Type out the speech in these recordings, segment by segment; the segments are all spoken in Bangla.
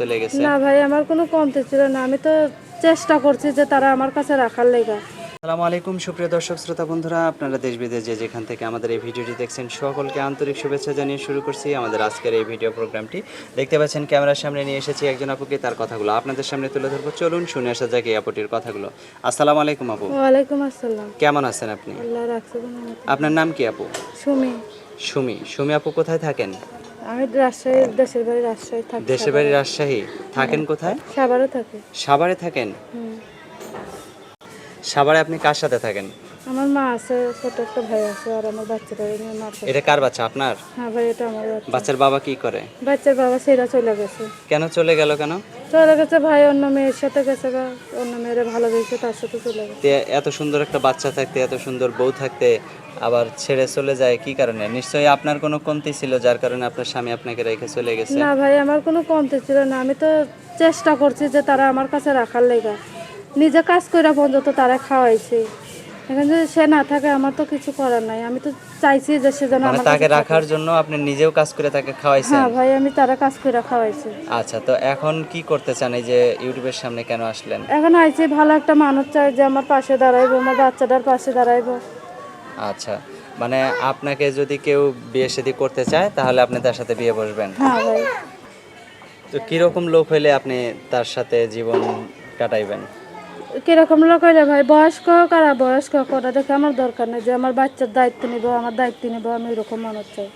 চলে গেছে। না ভাই আমার কোনো কমতে ছিল না। আমি তো চেষ্টা করছি যে তারা আমার কাছে রাখার লেগা। আসসালামু আলাইকুম সুপ্রিয় দর্শক শ্রোতা বন্ধুরা আপনারা দেশ বিদেশ যে যেখান থেকে আমাদের এই ভিডিওটি দেখছেন সকলকে আন্তরিক শুভেচ্ছা জানিয়ে শুরু করছি আমাদের আজকের এই ভিডিও প্রোগ্রামটি। দেখতে পাচ্ছেন ক্যামেরার সামনে নিয়ে এসেছি একজন আপুকে তার কথাগুলো আপনাদের সামনে তুলে ধরবো। চলুন শুনে আসা যাক এই আপুটির কথাগুলো। আসসালামু আলাইকুম আপু। ওয়ালাইকুম আসসালাম। কেমন আছেন আপনি? আল্লাহ রাখছে আপনার নাম কি আপু? সুমি। সুমি। সুমি আপু কোথায় থাকেন? আমি রাজশাহী দেশের বাড়ি রাজশাহী থাকি দেশের বাড়ি রাজশাহী। থাকেন কোথায়? সাভারে থাকি। সাভারে থাকেন। সাভারে আপনি কার সাথে থাকেন? আমার মা আছে ছোট একটা ভাই আছে আর আমার বাচ্চাটা নিয়ে মার এটা কার বাচ্চা আপনার? হ্যাঁ ভাই এটা আমার বাচ্চা। বাচ্চার বাবা কি করে? বাচ্চার বাবা সেরা চলে গেছে। কেন চলে গেল কেন? চলে গেছে ভাই অন্য মেয়ের সাথে গেছে গা অন্য মেয়েরা ভালোবেসে তার সাথে চলে গেছে এত সুন্দর একটা বাচ্চা থাকতে এত সুন্দর বউ থাকতে আবার ছেড়ে চলে যায় কি কারণে? নিশ্চয়ই আপনার কোনো কমতি ছিল যার কারণে আপনার স্বামী আপনাকে রেখে চলে গেছে? না ভাই আমার কোনো কমতি ছিল না। আমি তো চেষ্টা করছি যে তারা আমার কাছে রাখার লেগা। নিজে কাজ করে পর্যন্ত তারা খাওয়াইছে। এখন যদি সে না থাকে আমার তো কিছু করার নাই। আমি তো চাইছি যে সে যেন মানে আমার তাকে কাছে রাখার জন্য আপনি নিজেও কাজ করে তাকে খাওয়াইছেন? হ্যাঁ ভাই আমি তারা কাজ করে খাওয়াইছি। আচ্ছা তো এখন কি করতে চান এই যে ইউটিউবের সামনে কেন আসলেন? এখন আইছি ভালো একটা মানুষ চাই যে আমার পাশে দাঁড়াইবো আমার বাচ্চাটার পাশে দাঁড়াইবো। আচ্ছা মানে আপনাকে যদি কেউ বিয়ে শাদী করতে চায় তাহলে আপনি তার সাথে বিয়ে বসবেন? হ্যাঁ ভাই। তো কীরকম লোক হইলে আপনি তার সাথে জীবন কাটাইবেন? কীরকম লোক হইলে ভাই? বয়স্ক হোক আর বয়স্ক হোক ওটা দেখে আমার দরকার নেই যে আমার বাচ্চার দায়িত্ব নিব আমার দায়িত্ব নিব আমি এরকম মানুষ চাই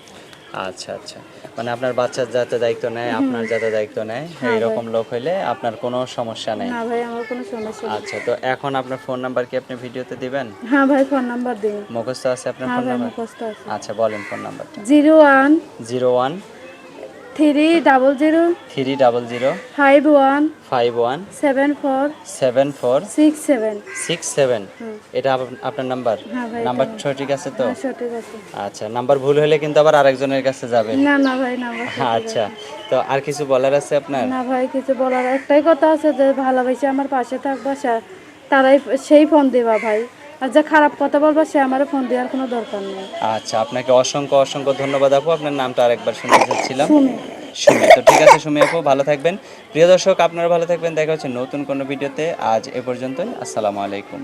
আচ্ছা আচ্ছা। মানে আপনার বাচ্চার যাতে দায়িত্ব নেয় আপনার যাতে দায়িত্ব নেয় এইরকম লোক হইলে আপনার কোনো সমস্যা নেই। না ভাই আমার কোনো সমস্যা নেই। আচ্ছা তো এখন আপনার ফোন নাম্বার কি আপনি ভিডিওতে দিবেন? হ্যাঁ ভাই ফোন নাম্বার দিন। মুখস্থ আছে আপনার হ্যাঁ ফোন নাম্বার? মুখস্থ আছে। আচ্ছা বলেন ফোন নাম্বারটা। Zero one zero one three double zero. Three double zero. Five one. Five one. Seven four. Seven four. Six seven. Six seven. এটা আপনার নাম্বার? হ্যাঁ নাম্বার সঠিক আছে তো? সঠিক আছে। আচ্ছা নাম্বার ভুল হলে কিন্তু আবার আরেকজনের কাছে যাবে। না না ভাই নাম্বার আচ্ছা তো আর কিছু বলার আছে আপনার? না ভাই কিছু বলার একটাই কথা আছে যে ভালোবেসে আমার পাশে থাকবা তারাই সেই ফোন দিবা ভাই। আর যে খারাপ কথা বলবা সে আমার ফোন দেওয়ার কোনো দরকার নেই। আচ্ছা আপনাকে অসংখ্য অসংখ্য ধন্যবাদ আপু। আপনার নামটা আরেকবার শুনতে চাচ্ছিলাম। সুমি তো ঠিক আছে সুমি আপু, ভালো থাকবেন। প্রিয় দর্শক, আপনারা ভালো থাকবেন। দেখা হচ্ছে নতুন কোনো ভিডিওতে। আজ এ পর্যন্তই। আসসালামু আলাইকুম।